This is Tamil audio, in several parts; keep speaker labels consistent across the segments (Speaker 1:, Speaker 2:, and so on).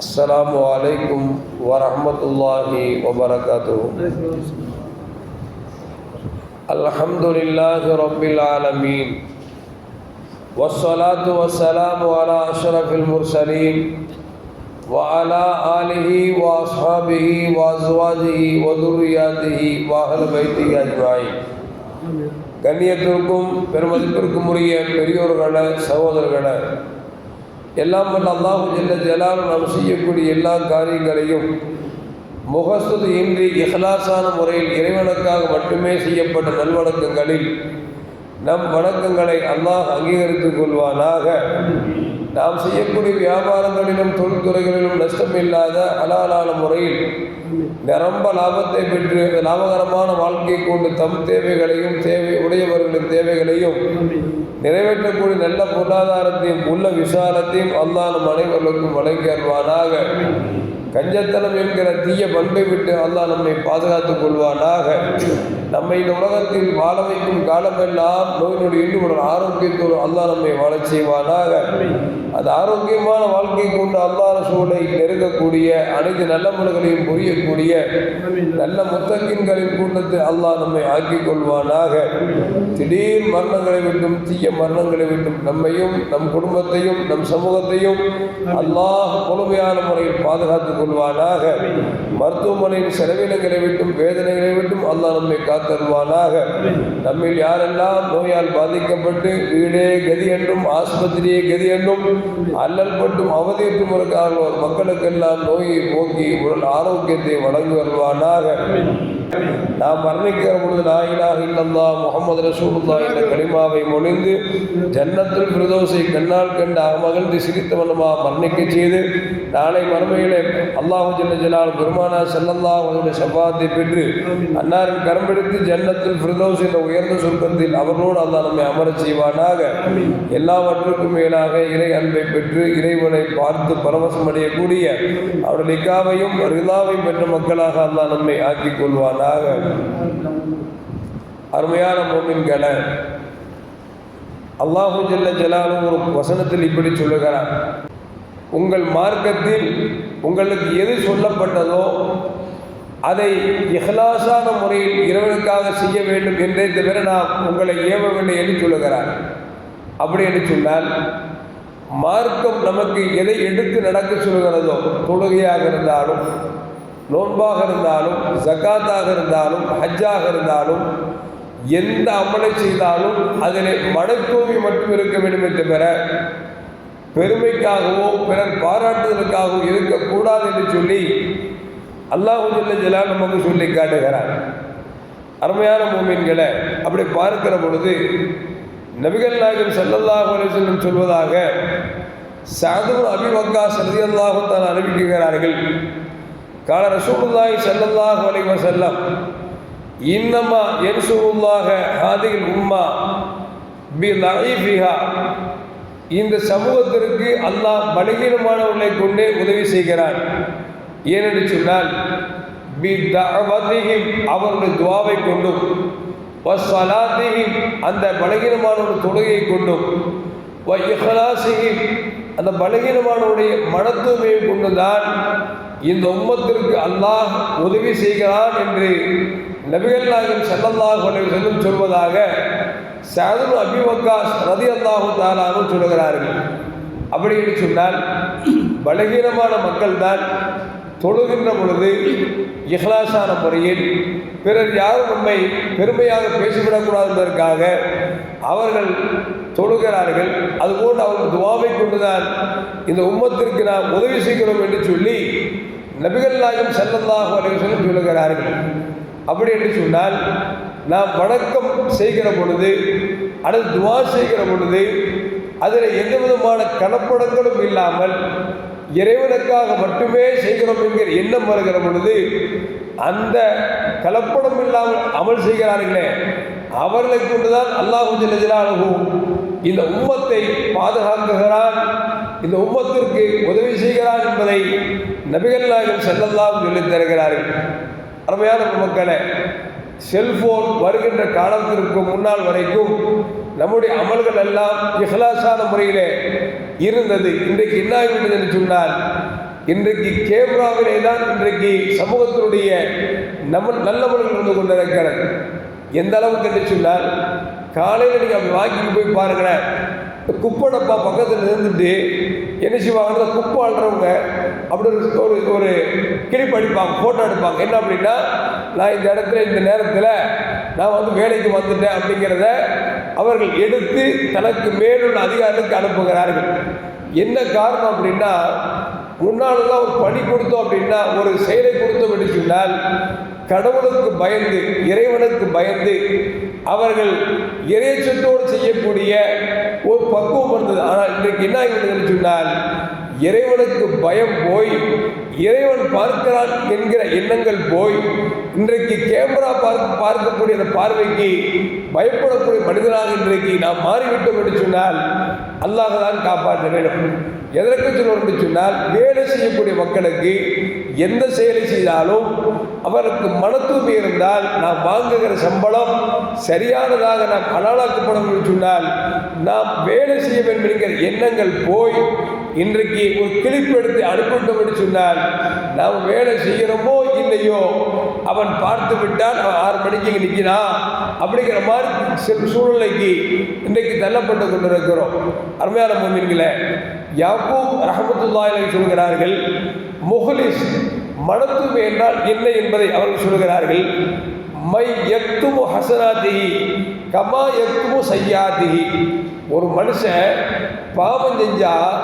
Speaker 1: السلام عليكم ورحمة الله وبركاته الحمد لله رب العالمين والصلاة والسلام على أشرف المرسلين وعلى آله وأصحابه وأزواجه وذرياته وأهل بيته أجمعين கண்ணியத்திற்கும் பெருமதிப்பிற்கும் உரிய பெரியோர்களே சகோதரர்களே எல்லாம் வல்ல அல்லாஹு ஜல்ல ஜலாலும் நாம் செய்யக்கூடிய எல்லா காரியங்களையும் முகஸ்து இன்றி இஹ்லாசான முறையில் இறைவனுக்காக மட்டுமே செய்யப்பட்ட நல்வணக்கங்களில் நம் வணக்கங்களை அல்லாஹ் அங்கீகரித்துக் கொள்வானாக. நாம் செய்யக்கூடிய வியாபாரங்களிலும் தொழில்துறைகளிலும் நஷ்டமில்லாத அலாலான முறையில் நிரம்ப லாபத்தை பெற்று லாபகரமான வாழ்க்கை கொண்டு தம் தேவைகளையும் தேவை உடையவர்களின் தேவைகளையும் நிறைவேற்றக்கூடிய நல்ல பொருளாதாரத்தையும் உள்ள விசாலத்தையும் அல்லாலும் அனைவர்களுக்கும் வழங்கியல்வானாக கஞ்சத்தனம் என்கிற தீய பண்பை விட்டு அல்லாஹ் நம்மை பாதுகாத்துக் கொள்வானாக. நம்மை இந்த உலகத்தில் வாழ வைக்கும் காலமெல்லாம் நோயினுடைய இன்று உடல் ஆரோக்கியத்தோடு அல்லாஹ் நம்மை வாழச் செய்வானாக. அந்த ஆரோக்கியமான வாழ்க்கை கொண்டு அல்லாஹ் சூழலை நெருங்கக்கூடிய அனைத்து நல்ல முறைகளையும் புரியக்கூடிய நல்ல முத்தக்கின்களின் கூட்டத்தை அல்லாஹ் நம்மை ஆக்கிக் கொள்வானாக. திடீர் மரணங்களை விட்டும் தீய மரணங்களை விட்டும் நம்மையும் நம் குடும்பத்தையும் நம் சமூகத்தையும் அல்லாஹ் முழுமையான முறையில் பாதுகாத்துக் கொள்வானாக. மருத்துவமனையின் செலவினங்களை விட்டும் வேதனைகளை விட்டும் அல்லாஹ் நம்மை காத்தருவானாக. நம்மில் யாரெல்லாம் நோயால் பாதிக்கப்பட்டு வீடே கதி என்றும் ஆஸ்பத்திரியே கதி என்றும் அல்லல் பட்டும் அவதியற்றும் இருக்கிறார்கள் மக்களுக்கெல்லாம் நோயை போக்கி உடல் ஆரோக்கியத்தை வழங்கி நாம் மரணிக்கிற பொழுது நாயிலாக இல்லல்லா முகமது ரசூலுல்லா என்ற கலிமாவை மொழிந்து ஜன்னத்தில் பிரதோசை கண்ணால் கண்டு அகமகிழ்ந்து சிரித்த வண்ணமா மரணிக்க செய்து நாளை மறுமையிலே அல்லாஹு ஜல்ல ஜலால் பெருமானா செல்லல்லா அவருடைய சபாத்தை பெற்று அன்னாரின் கரம்பிடித்து ஜன்னத்தில் பிரதோஸ் என்ற உயர்ந்த சொர்க்கத்தில் அவர்களோடு அல்லாஹ் நம்மை அமர செய்வானாக. எல்லாவற்றுக்கும் மேலாக இறை அன்பை பெற்று இறைவனை பார்த்து பரவசம் அடையக்கூடிய அவருடைய நிக்காவையும் ரிதாவையும் பெற்ற மக்களாக அல்லா நம்மை ஆக்கிக் கொள்வானாக அருமையான மோமின்களை அல்லாஹு ஜல்ல ஜலாலும் ஒரு வசனத்தில் இப்படி சொல்லுகிறார். உங்கள் மார்க்கத்தில் உங்களுக்கு எது சொல்லப்பட்டதோ அதை இஹ்லாசான முறையில் இறைவனுக்காக செய்ய வேண்டும் என்றே தவிர நான் உங்களை ஏவவில்லை என்று சொல்லுகிறார். அப்படி என்று சொன்னால் மார்க்கம் நமக்கு எதை எடுத்து நடக்க சொல்கிறதோ தொழுகையாக இருந்தாலும் நோன்பாக இருந்தாலும் ஜக்காத்தாக இருந்தாலும் ஹஜ்ஜாக இருந்தாலும் எந்த அமலை செய்தாலும் அதில் மனத்தூய்மை மட்டும் இருக்க வேண்டும் என்று பெற பெருமைக்காகவோ பிறர் பாராட்டுதலுக்காகவோ இருக்கக்கூடாது என்று சொல்லி அல்லாஹுல்ல நமக்கு சொல்லி காட்டுகிறார். அருமையான மூமின்களை அப்படி பார்க்கிற பொழுது நபிகள் நாயகம் சல்லல்லாஹு அலிசல்லம் சொல்வதாக சாதுர் அபிவக்கா சதி அல்லாஹு தான் அறிவிக்கிறார்கள். கால ரசூலுல்லாஹி ஸல்லல்லாஹு அலைஹி வஸல்லம் இன்னமா யன்சுருல்லாஹ ஹாதில் உம்மா பி லஈஃபிஹா இந்த சமூகத்திற்கு அல்லாஹ் பலகீனமானவர்களை கொண்டே உதவி செய்கிறான். ஏனென்று சொன்னால் பி தஅவதிஹிம் அவருடைய துவாவை கொண்டும் வஸ்ஸலாத்திஹிம் அந்த பலகீனமானவருடைய தொழுகையை கொண்டும் வ இஹலாசிஹிம் அந்த பலகீனமானவருடைய மனத்தூய்மையை கொண்டுதான் இந்த உம்மத்திற்கு அல்லாஹ் உதவி செய்கிறான் என்று நபிகள் நாயகம் சல்லல்லாஹு செல்லும் சொல்வதாக சாதுல் அபிவக்காஸ் ரதி அல்லாஹு தாலாவும் சொல்லுகிறார்கள் அப்படி என்று சொன்னால் பலகீனமான மக்கள் தான் தொழுகின்ற பொழுது இஹ்லாசான முறையில் பிறர் யாரும் நம்மை பெருமையாக பேசிவிடக்கூடாது என்பதற்காக அவர்கள் தொழுகிறார்கள். அதுபோன்று அவர்கள் துவாவை கொண்டுதான் இந்த உம்மத்திற்கு நாம் உதவி செய்கிறோம் என்று சொல்லி நபிகள் நாயகம் செல்லல்லாஹு அலைவசம் சொல்லுகிறார்கள். அப்படி என்று சொன்னால் நாம் வணக்கம் செய்கிற பொழுது அல்லது துவா செய்கிற பொழுது அதில் எந்த விதமான கலப்படங்களும் இல்லாமல் இறைவனுக்காக மட்டுமே செய்கிறோம் என்கிற எண்ணம் வருகிற பொழுது அந்த கலப்படம் இல்லாமல் அமல் செய்கிறார்களே அவர்களை கொண்டுதான் அல்லாஹு ஜல்லாஹு இந்த உம்மத்தை பாதுகாக்குகிறான் இந்த உம்மத்திற்கு உதவி செய்கிறான் என்பதை நபிகள் நாயகம் செல்லல்லாம் சொல்லி தருகிறார்கள். அருமையான மக்களே செல்போன் வருகின்ற காலத்திற்கு முன்னால் வரைக்கும் நம்முடைய அமல்கள் எல்லாம் இஹ்லாசான முறையிலே இருந்தது. இன்றைக்கு என்ன ஆகிவிட்டது என்று சொன்னால் இன்றைக்கு கேமராவிலே தான் இன்றைக்கு சமூகத்தினுடைய நம்ம நல்லவர்கள் இருந்து கொண்டிருக்கிறது எந்த அளவுக்கு என்று சொன்னால் காலையில் நீங்கள் அப்படி வாக்கிங் போய் பாருங்களேன். குப்பை டப்பா பக்கத்தில் இருந்துட்டு என்ன செய்வாங்க குப்பை ஆள்றவங்க அப்படி ஒரு ஒரு ஒரு கிளிப் அடிப்பாங்க ஃபோட்டோ எடுப்பாங்க. என்ன அப்படின்னா நான் இந்த இடத்துல இந்த நேரத்தில் நான் வந்து வேலைக்கு வந்துட்டேன் அப்படிங்கிறத அவர்கள் எடுத்து தனக்கு மேலுள்ள அதிகாரத்துக்கு அனுப்புகிறார்கள். என்ன காரணம் அப்படின்னா முன்னாலெல்லாம் ஒரு பணி கொடுத்தோம் அப்படின்னா ஒரு செயலை கொடுத்தோம் என்று சொன்னால் கடவுளுக்கு பயந்து இறைவனுக்கு பயந்து அவர்கள் இறைச்சத்தோடு செய்யக்கூடிய ஒரு பக்குவம் இருந்தது ஆனால் இன்றைக்கு என்ன ஆகிவிட்டதுன்னு சொன்னால் இறைவனுக்கு பயம் போய் இறைவன் பார்க்கிறான் என்கிற எண்ணங்கள் போய் இன்றைக்கு கேமரா பார்க்க பார்க்கக்கூடிய அந்த பார்வைக்கு பயப்படக்கூடிய மனிதனாக இன்றைக்கு நாம் மாறிவிட்டோம் என்று சொன்னால் அல்லாஹ் தான் காப்பாற்ற வேண்டும். எதற்கு சொல்லுவோம் சொன்னால் வேலை செய்யக்கூடிய மக்களுக்கு எந்த செயலை செய்தாலும் அவருக்கு மனத்துவம் இருந்தால் நாம் வாங்குகிற சம்பளம் சரியானதாக நாம் அலாலாக்கப்படும் என்று சொன்னால் நாம் வேலை செய்ய வேண்டும் என்கிற எண்ணங்கள் போய் இன்றைக்கு ஒரு கிளிப்பு எடுத்து அனுப்பிவிட்டோம் என்று சொன்னால் நாம் வேலை செய்கிறோமோ இல்லையோ அவன் பார்த்து விட்டால் அவன் ஆறு மணிக்கு இங்கே நிற்கிறான் அப்படிங்கிற மாதிரி சில சூழ்நிலைக்கு இன்றைக்கு தள்ளப்பட்டு கொண்டிருக்கிறோம். அருமையான மொழிகளே யாக்கூப் ரஹமத்துல்லாஹி சொல்கிறார்கள் முஹலிஸ் மனத்துமை என்றால் என்ன என்பதை அவர்கள் சொல்கிறார்கள். மை எத்துமு ஹசனாதிகி கமா எத்துமு சையாதிகி ஒரு மனுஷன் பாவம் செஞ்சால்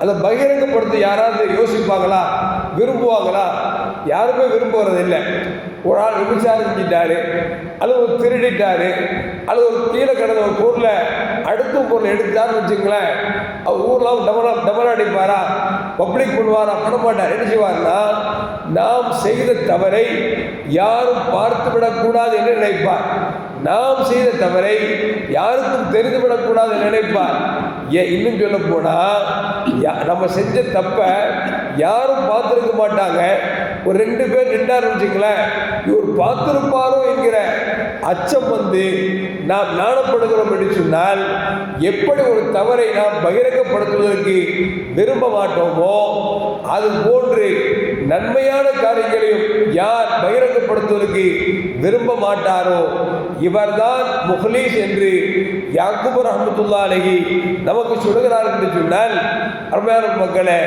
Speaker 1: அதை பகிரங்கப்படுத்த யாராவது யோசிப்பாங்களா? விரும்புவாங்களா? யாருமே விரும்புறது இல்லை ஒரு ஆள் விபச்சாரம் செஞ்சிட்டாரு அல்லது ஒரு திருடிட்டாரு அல்லது ஒரு கீழே கிடந்த ஒரு பொருளை அடுத்த பொருளை எடுத்தாருன்னு வச்சுங்களேன் அவர் ஊரில் டபுள் டபுள் அடிப்பாரா? பப்ளிக் பண்ணுவாரா பண்ண மாட்டார். என்ன செய்வார்னா நாம் செய்த தவறை யாரும் பார்த்து விடக்கூடாது என்று நினைப்பார். நாம் செய்த தவறை யாருக்கும் தெரிந்து விடக்கூடாது என்று நினைப்பார். ஏன்? இன்னும் சொல்ல யா- நம்ம செஞ்ச தப்பை யாரும் பார்த்துருக்க மாட்டாங்க. ஒரு ரெண்டு பேர் நின்றார் வச்சுங்களேன் இவர் பார்த்திருப்பாரோ என்கிற அச்சம் வந்து நாம் நாணப்படுகிறோம் என்று சொன்னால் எப்படி ஒரு தவறை நாம் பகிரங்கப்படுத்துவதற்கு விரும்ப மாட்டோமோ அது போன்று நன்மையான காரியங்களையும் யார் பகிரங்கப்படுத்துவதற்கு விரும்ப மாட்டாரோ இவர்தான் முஹ்லீஸ் என்று யாக்குபர் அஹமத்துல்லா அலகி நமக்கு சொல்கிறார் என்று சொன்னால் அருமையான மக்களை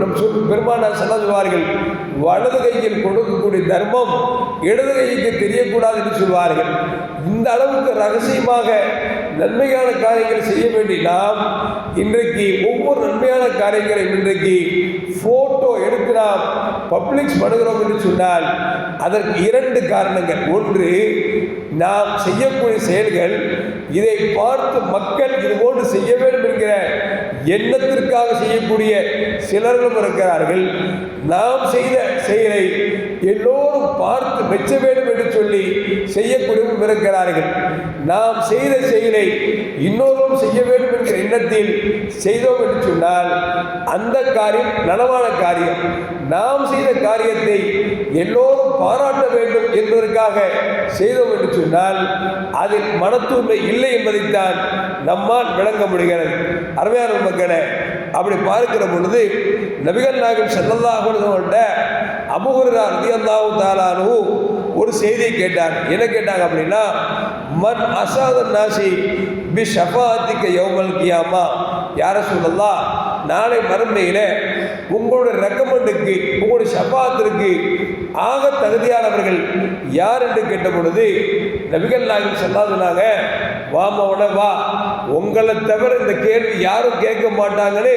Speaker 1: நம் சொல் பெருமானார் சொல்வார்கள் வலது கையில் கொடுக்கக்கூடிய தர்மம் இடது கைக்கு தெரியக்கூடாது என்று சொல்வார்கள். இந்த அளவுக்கு ரகசியமாக நன்மையான காரியங்கள் செய்ய வேண்டிய நாம் இன்றைக்கு ஒவ்வொரு நன்மையான காரியங்களையும் இன்றைக்கு ஃபோட்டோ எடுத்து நாம் பப்ளிக்ஸ் பண்ணுகிறோம் என்று சொன்னால் அதற்கு இரண்டு காரணங்கள். ஒன்று நாம் செய்யக்கூடிய செயல்கள் இதை பார்த்து மக்கள் இது போன்று செய்ய வேண்டும் என்கிற எண்ணத்திற்காக செய்யக்கூடிய சிலர்களும் இருக்கிறார்கள். நாம் செய்த செயலை எல்லோரும் பார்த்து மெச்ச வேண்டும் என்று சொல்லி செய்யக்கூடியவரும் இருக்கிறார்கள். நாம் செய்த செயலை இன்னொருவரும் செய்ய வேண்டும் என்கிற எண்ணத்தில் செய்தோம் என்று சொன்னால் அந்த காரியம் நனவான காரியம். நாம் செய்த காரியத்தை எல்லோரும் பாராட்ட வேண்டும் என்பதற்காக செய்தோம் என்று சொன்னால் அதில் மனத்தூய்மை இல்லை என்பதைத்தான் நம்மால் விளங்க முடிகிறது. அருமையான மக்களே அப்படி பார்க்கிற பொழுது நபிகள் நாயகம் ஸல்லல்லாஹு அலைஹி வஸல்லம் அபுஹுரா தாலானு ஒரு செய்தியை கேட்டார். என்ன கேட்டாங்க அப்படின்னா மன் அசாத நாசி பி ஷபாத்திக்க யௌமல் கியாமா. யார சொல்லலாம் நாளை மறுமையில் உங்களுடைய ரெக்கமெண்டுக்கு உங்களுடைய ஷஃபாத்திற்கு ஆக தகுதியானவர்கள் யார் என்று கேட்ட பொழுது நபிகள் நாயகம் சொல்லாதுனாங்க வாமவன வா. உங்களை தவிர இந்த கேள்வி யாரும் கேட்க மாட்டாங்கன்னு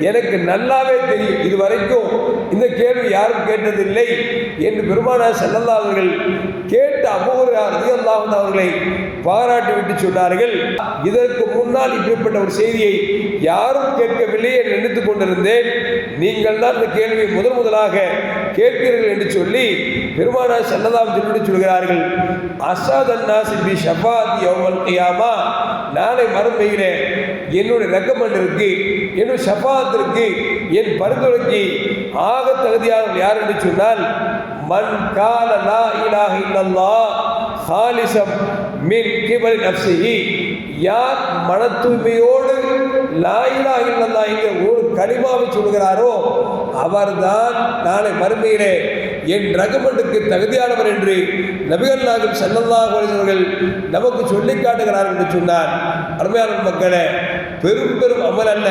Speaker 1: எனக்கு நல்லாவே தெரியும். இது வரைக்கும் இந்த கேள்வி யாரும் கேட்டதில்லை என்று பெருமானார் செல்லல்லா அவர்கள் கேட்ட அபூர்வார் ரதியல்லாஹு அவர்களை பாராட்டி விட்டு சொன்னார்கள். இதற்கு முன்னால் இப்படிப்பட்ட ஒரு செய்தியை யாரும் கேட்கவில்லை என்று நினைத்துக் கொண்டிருந்தேன். நீங்கள் தான் இந்த கேள்வியை முதல் முதலாக கேட்பீர்கள் என்று சொல்லி பெருமானா சன்னதாம் சொல்லிட்டு சொல்கிறார்கள் அசாத் அன்னாசி பி ஷபாத் யௌமல் கியாமா? நாளை மறுமையிலே என்னுடைய இருக்கு என்னுடைய ஷபாத்திற்கு என் பரிந்துரைக்கு ஆக தகுதியானவர் யார் என்று சொன்னால் மன் கால லா இலாஹ இல்லல்லா ஹாலிசம் மின் கிபல் யார் மன தூய்மையோடு லாயிலா இல்லல்லா என்கிற ஒரு கனிமாவை சொல்கிறாரோ அவர்தான் நாளை மறுமையிலே என் ரகமண்டுக்கு தகுதியானவர் என்று நபிகள் நாயகம் ஸல்லல்லாஹு அவர்கள் நமக்கு சொல்லி காட்டுகிறார் என்று சொன்னார். அருமையான மக்களே பெரும் பெரும் அமல் அல்ல.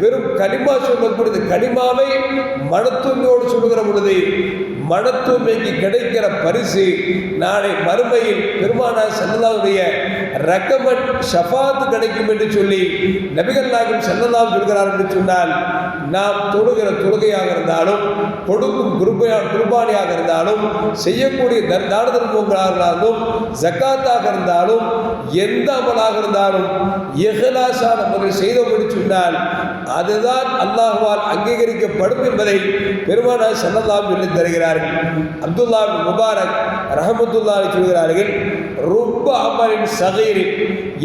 Speaker 1: வெறும் கனிமா சொல்லக்கூடியது கனிமாவை மனத்தூய்மையோடு சொல்லுகிற பொழுது மனத்தூய்மைக்கு கிடைக்கிற பரிசு நாளை மறுமையில் பெருமானார் செல்லதாவுடைய ரக்கமன் ஷஃபாத்து கிடைக்கும் என்று சொல்லி நபிகள் நாயகம் செல்லதாம் சொல்கிறார் என்று சொன்னால் நாம் தொழுகிற தொழுகையாக இருந்தாலும் கொடுக்கும் குருபையா குருபானியாக இருந்தாலும் செய்யக்கூடிய தர் தான தர்மங்களாக இருந்தாலும் ஜக்காத்தாக இருந்தாலும் எந்த அமலாக இருந்தாலும் எஹலாசான நம்ம செய்தோம் என்று சொன்னால் அதுதான் அல்லாஹ்வால் அங்கீகரிக்கப்படும் என்பதை பெருமானார் சல்லல்லாஹு சொல்லி தருகிறார்கள் அப்துல்லா முபாரக் ரஹமத்துல்லா சொல்கிறார்கள் ரொம்ப அமலின் சகைரின்.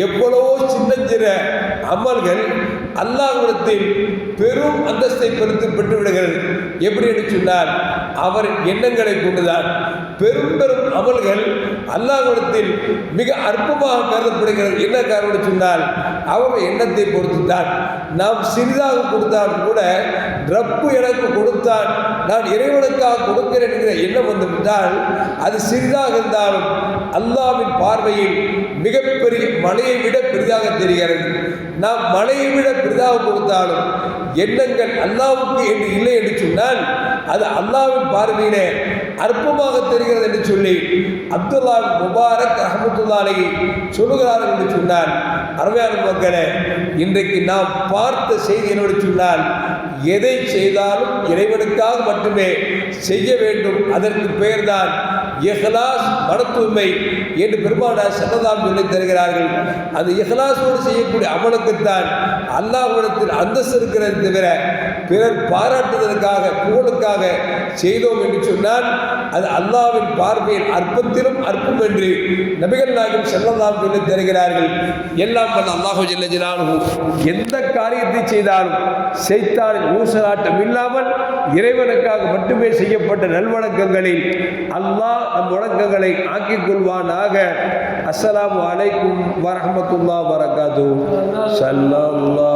Speaker 1: எவ்வளவோ சின்னஞ்சிற அமல்கள் அல்லாஹ்விடத்தில் பெரும் அந்தஸ்தை பெருத்து பெற்றுவிடுகிறது. எப்படி என்று சொன்னால் அவர் எண்ணங்களை கொண்டுதான். பெரும் பெரும் அமல்கள் அல்லாஹிடத்தில் மிக அற்பமாக கருதப்படுகிறது. என்ன காரணம் சொன்னால் அவர் எண்ணத்தை பொறுத்து தான் நாம் சிறிதாக கொடுத்தாலும் கூட ரப்பு எனக்கு கொடுத்தான் நான் இறைவனுக்காக கொடுக்கிறேன் என்கிற எண்ணம் வந்துவிட்டால் அது சிறிதாக இருந்தாலும் அல்லாவின் பார்வையில் மிகப்பெரிய மலையை விட பெரிதாக தெரிகிறது. நாம் மலையை விட பெரிதாக கொடுத்தாலும் எண்ணங்கள் அல்லாவுக்கு என்று இல்லை என்று சொன்னால் அது அல்லாவின் பார்வையிலே அற்பமாக தெரிகிறது என்று சொல்லி அப்துல்லா முபாரக் அஹமத்துல்லாலை சொல்லுகிறார்கள் என்று சொன்னான் அருமையான மக்களே இன்றைக்கு நாம் பார்த்த செய்தி என்னவென்று சொன்னால் எதை செய்தாலும் இறைவனுக்காக மட்டுமே செய்ய வேண்டும். அதற்கு பெயர்தான் இஹ்லாஸ் மனத்தூய்மை என்று பெருமானார் சன்னதாம் சொல்லி தருகிறார்கள். அந்த இஹ்லாஸோடு செய்யக்கூடிய அமலுக்குத்தான் அல்லாஹ்விடத்தில் அந்தஸ்து இருக்கிறது தவிர பிறர் பாராட்டுவதற்காக புகழுக்காக செய்தோம் என்று சொன்னால் அது அல்லாவின் பார்வையில் அற்பத்திலும் அற்பம் என்று நபிகள் நாயகம் செல்லலாம் சொல்லி தருகிறார்கள். எல்லாம் பண்ண அல்லாஹு ஜல்ல எந்த காரியத்தை செய்தாலும் செய்தானின் ஊசலாட்டம் இல்லாமல் இறைவனுக்காக மட்டுமே செய்யப்பட்ட நல்வணக்கங்களில் அல்லாஹ் நம் வணக்கங்களை ஆக்கிக் கொள்வானாக. அஸ்ஸலாமு அலைக்கும் வரஹ்மத்துல்லாஹ் வரகாத்து சல்லா